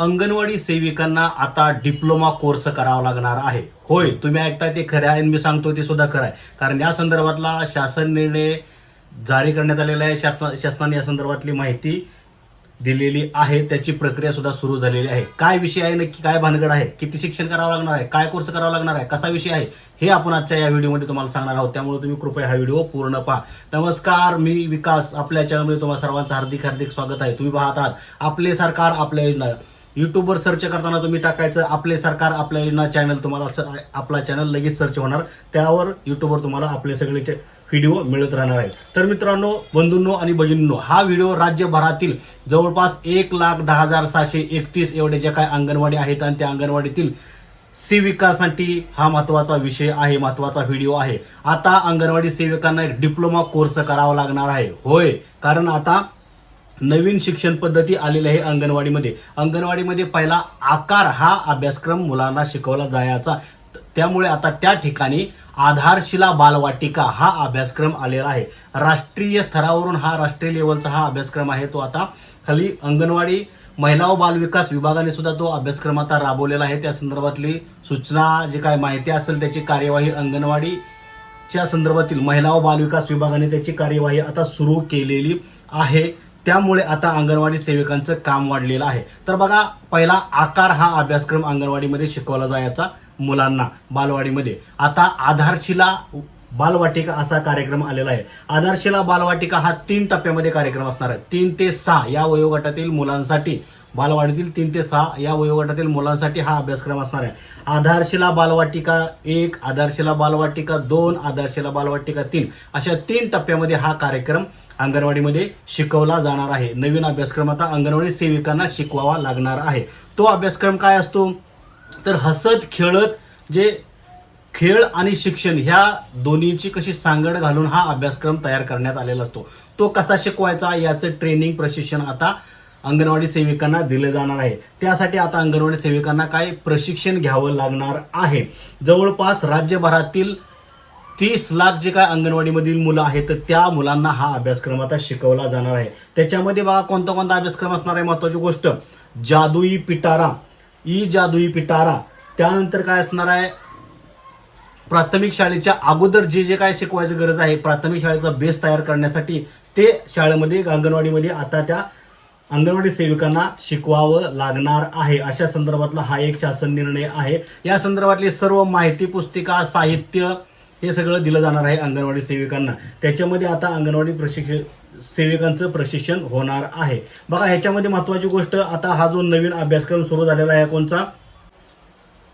अंगणवाडी सेविकांना आता diploma course करावा लागणार आहे. होय तुम्ही ऐकताय ते खरं आहे आणि मी सांगतो ते सुद्धा खरं आहे. कारण या संदर्भातला शासन निर्णय जारी करण्यात आलेला आहे. शासना शासनाने या संदर्भातली माहिती दिलेली आहे. त्याची प्रक्रिया सुद्धा सुरू झालेली आहे. काय विषय आहे नक्की काय भानगड आहे किती शिक्षण करावं लागणार आहे काय कोर्स करावा लागणार आहे कसा विषय आहे हे आपण आजच्या या व्हिडिओमध्ये तुम्हाला सांगणार आहोत. त्यामुळे तुम्ही कृपया हा व्हिडिओ पूर्ण पहा. नमस्कार मी विकास आपल्या चॅनलमध्ये तुम्हाला सर्वांचं हार्दिक हार्दिक स्वागत आहे. तुम्ही पाहत आहात आपले सरकार आपल्या योजना युट्यूबवर सर्च करताना तुम्ही टाकायचं आपले सरकार आपल्या योजना चॅनल तुम्हाला असं- आपला चॅनल लगेच सर्च होणार. त्यावर युट्यूबवर तुम्हाला आपले सगळे व्हिडिओ मिळत राहणार आहे तर मित्रांनो बंधूंनो आणि भगिनींनो हा व्हिडिओ राज्यभरातील जवळपास एक लाख दहा हजार सहाशे एकतीस एवढे ज्या काय अंगणवाडी आहेत आणि त्या अंगणवाडीतील सेविकासाठी हा महत्त्वाचा विषय आहे महत्त्वाचा व्हिडिओ आहे. आता अंगणवाडी सेविकांना एक डिप्लोमा कोर्स करावा लागणार आहे. होय कारण आता नवीन शिक्षण पद्धती आलेली आहे अंगणवाडीमध्ये. अंगणवाडीमध्ये पहिला आकार हा अभ्यासक्रम मुलांना शिकवला जायचा. त्यामुळे आता त्या ठिकाणी आधारशिला बालवाटिका हा अभ्यासक्रम आलेला आहे. राष्ट्रीय स्तरावरून हा राष्ट्रीय लेवलचा हा अभ्यासक्रम आहे तो आता खाली अंगणवाडी महिला व बालविकास विभागाने सुद्धा तो अभ्यासक्रम आता राबवलेला आहे. त्या संदर्भातली सूचना जी काय माहिती असेल त्याची कार्यवाही अंगणवाडी च्या संदर्भातील महिला व बालविकास विभागाने त्याची कार्यवाही आता सुरू केलेली आहे. त्यामुळे आता अंगणवाडी सेविकांचं काम वाढलेलं आहे. तर बघा पहिला आकार हा अभ्यासक्रम अंगणवाडीमध्ये शिकवला जायचा मुलांना बालवाडीमध्ये. आता आधारशिला बालवाटिका असा कार्यक्रम आलेला आहे. आधारशिला बालवाटिका हा तीन टप्प्यामध्ये कार्यक्रम असणार आहे. तीन ते सहा या वयोगटातील मुलांसाठी बालवाडीतील तीन ते सहा या वयोगटातील मुलांसाठी हा अभ्यासक्रम असणार आहे. आधारशिला बालवाटिका एक आधारशिला बालवाटिका दोन आधारशिला बालवाटिका तीन अशा तीन टप्प्यामध्ये हा कार्यक्रम अंगणवाडीमध्ये शिकवला जाणार आहे. नवीन अभ्यासक्रम आता अंगणवाडी सेविकांना शिकवावा लागणार आहे. तो अभ्यासक्रम काय असतो? तर हसत खेळत जे खेळ आणि शिक्षण ह्या दोन्हीची कशी सांगड घालून हा अभ्यासक्रम तयार करण्यात आलेला असतो? तो कसा शिकवायचा? याचं ट्रेनिंग प्रशिक्षण आता अंगणवाडी सेविकांना दिले जाणार आहे. त्यासाठी आता अंगणवाडी सेविकांना काय प्रशिक्षण घ्यावं लागणार आहे. जवळपास राज्यभरातील तीस लाख जे काय अंगणवाडीमधील मुलं आहेत तर त्या मुलांना हा अभ्यासक्रम आता शिकवला जाणार आहे. त्याच्यामध्ये बघा कोणता कोणता अभ्यासक्रम असणार आहे महत्वाची गोष्ट. जादुई पिटारा. ई जादुई पिटारा. त्यानंतर काय असणार आहे? प्राथमिक शाळेच्या अगोदर जे जे काय शिकवायची गरज आहे प्राथमिक शाळेचा बेस तयार करण्यासाठी ते शाळेमध्ये अंगणवाडीमध्ये आता त्या अंगणवाडी सेविकांना शिकवावं लागणार आहे. अशा संदर्भातला हा एक शासन निर्णय आहे. या संदर्भातली सर्व माहिती पुस्तिका साहित्य हे सगळं दिलं जाणार आहे अंगणवाडी सेविकांना. त्याच्यामध्ये आता अंगणवाडी प्रशिक्षण सेविकांचं प्रशिक्षण होणार आहे. बघा ह्याच्यामध्ये महत्वाची गोष्ट आता हा जो नवीन अभ्यासक्रम सुरू झालेला आहे कोणचा?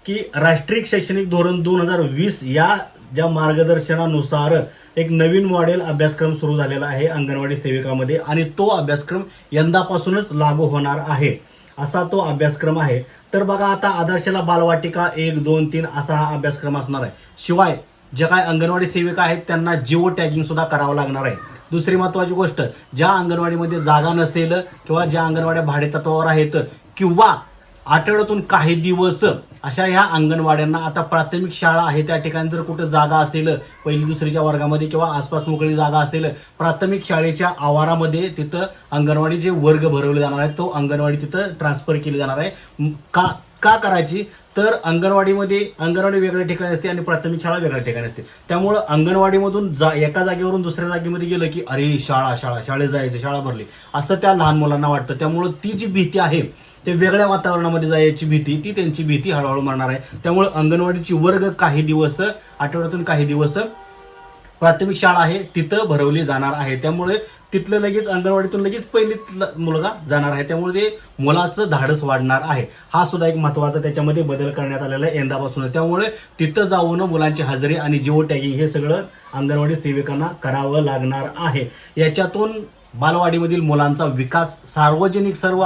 की राष्ट्रीय शैक्षणिक धोरण दोन हजार वीस या ज्या मार्गदर्शनानुसार एक नवीन मॉडेल अभ्यासक्रम सुरू झालेला आहे अंगणवाडी सेविकामध्ये आणि तो अभ्यासक्रम यंदापासूनच लागू होणार आहे. असा तो अभ्यासक्रम आहे. तर बघा आता आदर्शला बालवाटिका एक दोन तीन असा हा अभ्यासक्रम असणार आहे. शिवाय ज्या काय अंगणवाडी सेविका आहेत त्यांना जिओ टॅगिंग सुद्धा करावं लागणार आहे. दुसरी महत्वाची गोष्ट ज्या अंगणवाडीमध्ये जागा नसेल किंवा ज्या अंगणवाड्या भाडेतत्वावर आहेत किंवा आठवड्यातून काही दिवस अशा ह्या अंगणवाड्यांना आता प्राथमिक शाळा आहे. त्या ठिकाणी जर कुठं जागा असेल पहिली दुसरीच्या वर्गामध्ये किंवा आसपास मोकळी जागा असेल प्राथमिक शाळेच्या आवारामध्ये तिथं अंगणवाडी जे वर्ग भरवले जाणार आहेत तो अंगणवाडी तिथं ट्रान्सफर केली जाणार आहे. का का करायची? तर अंगणवाडीमध्ये अंगणवाडी वेगळ्या ठिकाणी असते आणि प्राथमिक शाळा वेगळ्या ठिकाणी असते. त्यामुळं अंगणवाडीमधून जा एका जागेवरून दुसऱ्या जागेमध्ये गेलं की अरे शाळा शाळा शाळेत जायचं शाळा भरली. असं त्या लहान मुलांना वाटतं. त्यामुळं ती जी भीती आहे ते वेगळ्या वातावरणामध्ये जायची भीती ती त्यांची भीती हळूहळू मारणार आहे. त्यामुळे अंगणवाडीची वर्ग काही दिवस आठवड्यातून काही दिवस प्राथमिक शाळा आहे तिथं भरवली जाणार आहे. त्यामुळे तिथलं लगेच अंगणवाडीतून लगेच पहिलीत मुलगा जाणार आहे. त्यामुळे ते मुलाचं धाडस वाढणार आहे. हा सुद्धा एक महत्त्वाचा त्याच्यामध्ये बदल करण्यात आलेला आहे यंदापासून. त्यामुळे तिथं जाऊन मुलांची हजेरी आणि जिओ टॅगिंग हे सगळं अंगणवाडी सेविकांना करावं लागणार आहे. याच्यातून बालवाडीमधील मुलांचा विकास सार्वजनिक सर्व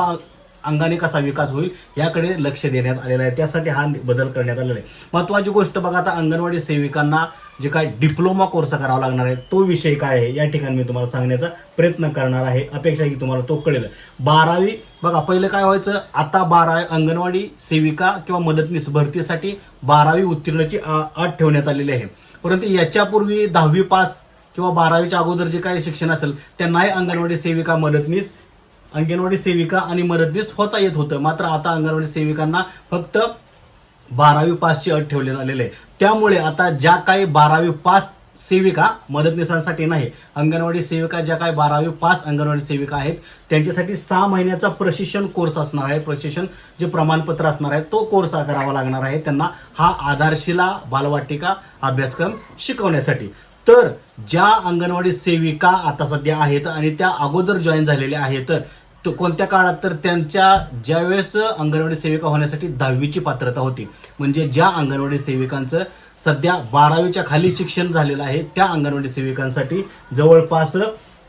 अंगाने कसा विकास होईल याकडे लक्ष देण्यात आलेलं आहे. त्यासाठी हा बदल करण्यात आलेला आहे. महत्वाची गोष्ट बघा आता अंगणवाडी सेविकांना जे काय डिप्लोमा कोर्स करावा लागणार आहे तो विषय काय आहे? या ठिकाणी मी तुम्हाला सांगण्याचा प्रयत्न करणार आहे. अपेक्षा की तुम्हाला तो कळेल. बारावी बघा पहिलं काय व्हायचं? आता बारावी अंगणवाडी सेविका किंवा मदतनीस भरतीसाठी बारावी उत्तीर्णाची अट ठेवण्यात आलेली आहे. परंतु याच्यापूर्वी दहावी पास किंवा बारावीच्या अगोदर जे काही शिक्षण असेल त्यांनाही अंगणवाडी सेविका मदतनीस अंगणवाडी सेविका आणि मदतनीस होता येत होतं. मात्र आता अंगणवाडी सेविकांना फक्त बारावी पासची अट ठेवली आलेली आहे त्यामुळे आता ज्या काही बारावी पास सेविका मदतनीसांसाठी नाही अंगणवाडी सेविका ज्या काही बारावी पास अंगणवाडी सेविका आहेत त्यांच्यासाठी सहा महिन्याचा प्रशिक्षण कोर्स असणार आहे. प्रशिक्षण जे प्रमाणपत्र असणार आहे तो कोर्स करावा लागणार आहे त्यांना हा आधारशिला बालवाटिका अभ्यासक्रम शिकवण्यासाठी. तर ज्या अंगणवाडी सेविका आता सध्या आहेत आणि त्या अगोदर जॉईन झालेल्या आहेत तो कोणत्या काळात? तर त्यांच्या ज्यावेळेस अंगणवाडी सेविका होण्यासाठी दहावीची पात्रता होती. म्हणजे ज्या अंगणवाडी सेविकांचं सध्या बारावीच्या खाली शिक्षण झालेलं आहे त्या अंगणवाडी सेविकांसाठी जवळपास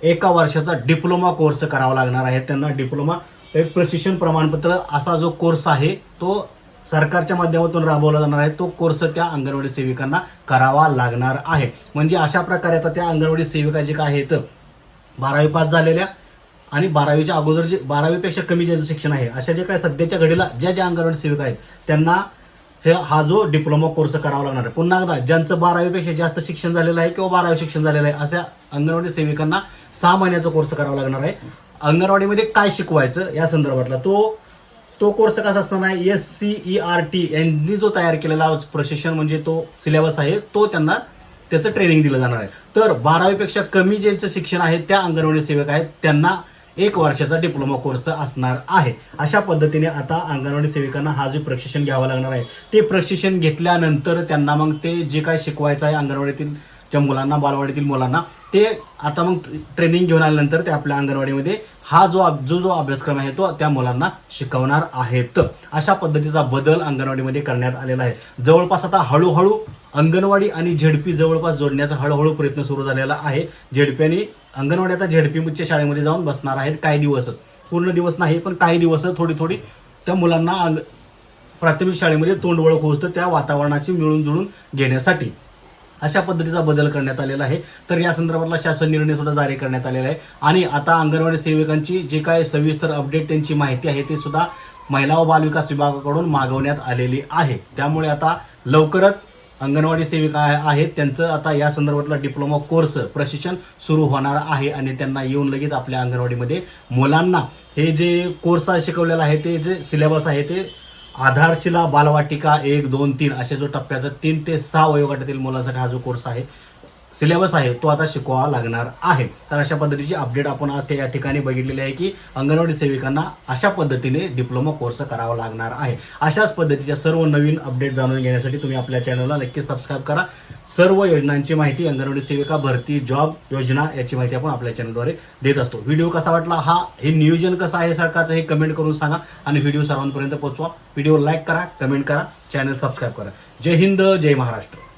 एका वर्षाचा डिप्लोमा कोर्स करावा लागणार आहे. त्यांना डिप्लोमा एक प्रशिक्षण प्रमाणपत्र असा जो कोर्स आहे तो सरकारच्या माध्यमातून राबवला जाणार आहे. तो कोर्स त्या अंगणवाडी सेविकांना करावा लागणार आहे. म्हणजे अशा प्रकारे आता त्या अंगणवाडी सेविका जे काय आहेत बारावी पास झालेल्या आणि बारावीच्या अगोदर जे बारावीपेक्षा कमी ज्याचं शिक्षण आहे अशा जे काय सध्याच्या घडीला ज्या ज्या अंगणवाडी सेविका आहेत त्यांना हे हा जो डिप्लोमा कोर्स करावा लागणार आहे. पुन्हा एकदा ज्यांचं बारावीपेक्षा जास्त शिक्षण झालेलं आहे किंवा बारावी शिक्षण झालेलं आहे अशा अंगणवाडी सेविकांना सहा महिन्याचा कोर्स करावा लागणार आहे. अंगणवाडीमध्ये काय शिकवायचं या संदर्भातला तो तो कोर्स कसा असणार आहे S C E R T यांनी जो तयार केलेला प्रशिक्षण म्हणजे तो सिलेबस आहे तो त्यांना त्याचं ट्रेनिंग दिलं जाणार आहे. तर बारावीपेक्षा कमी ज्यांचं शिक्षण आहे त्या अंगणवाडी सेवक आहेत त्यांना एक वर्षाचा डिप्लोमा कोर्स असणार आहे. अशा पद्धतीने आता अंगणवाडी सेविकांना हा जे प्रशिक्षण घ्यावं लागणार आहे ते प्रशिक्षण घेतल्यानंतर त्यांना मग ते जे काय शिकवायचं आहे अंगणवाडीतील ज्या मुलांना बालवाडीतील मुलांना ते आता मग ट्रेनिंग घेऊन आल्यानंतर ते आपल्या अंगणवाडीमध्ये हा जो जो जो अभ्यासक्रम आहे तो त्या मुलांना शिकवणार आहेत. अशा पद्धतीचा बदल अंगणवाडीमध्ये करण्यात आलेला आहे. जवळपास आता हळूहळू अंगणवाडी आणि झेडपी जवळपास जोडण्याचा हळूहळू प्रयत्न सुरू झालेला आहे. झेडप्यांनी अंगणवाडी आता झेडपीच्या शाळेमध्ये जाऊन बसणार आहेत. काही दिवस. पूर्ण दिवस नाही पण काही दिवस थोडी थोडी त्या मुलांना अंग प्राथमिक शाळेमध्ये तोंड ओळख होतं त्या वातावरणाची मिळून जुळून घेण्यासाठी. अशा पद्धतीचा बदल करण्यात आलेला आहे. तर या संदर्भातला शासन निर्णय सुद्धा जारी करण्यात आलेला आहे. आणि आता अंगणवाडी सेविकांची जे काय सविस्तर अपडेट त्यांची माहिती आहे ते सुद्धा महिला व बालविकास विभागाकडून मागवण्यात आलेली आहे. त्यामुळे आता लवकरच अंगणवाडी सेविका आहेत त्यांचं आता या संदर्भातला डिप्लोमा कोर्स प्रशिक्षण सुरू होणार आहे आणि त्यांना येऊन लगेच आपल्या अंगणवाडीमध्ये मुलांना हे जे कोर्स शिकवलेलं आहे ते जे सिलेबस आहे ते आधारशिला बालवाटिका एक दोन तीन असे जो टप्प्याचा तीन ते सहा वयोगटातील मुलांसाठी हा जो कोर्स आहे सिलेबस आहे तो आता शिकवावा लागणार आहे. तर अशा पद्धतीची अपडेट आपण आता या ठिकाणी बघितलेली आहे की अंगणवाडी सेविकांना अशा पद्धतीने डिप्लोमा कोर्स करावा लागणार आहे. अशाच पद्धतीच्या सर्व नवीन अपडेट जाणून घेण्यासाठी तुम्ही आपल्या चॅनलला नक्की सबस्क्राईब करा. सर्व योजनांची माहिती अंगणवाडी सेविका भरती जॉब योजना याची माहिती आपण आपल्या चॅनलद्वारे देत असतो. व्हिडिओ कसा वाटला? हा हे नियोजन कसं आहे सरकारचं हे कमेंट करून सांगा आणि व्हिडिओ सर्वांपर्यंत पोहोचवा. व्हिडिओ लाईक करा कमेंट करा चॅनल सबस्क्राईब करा. जय हिंद जय महाराष्ट्र.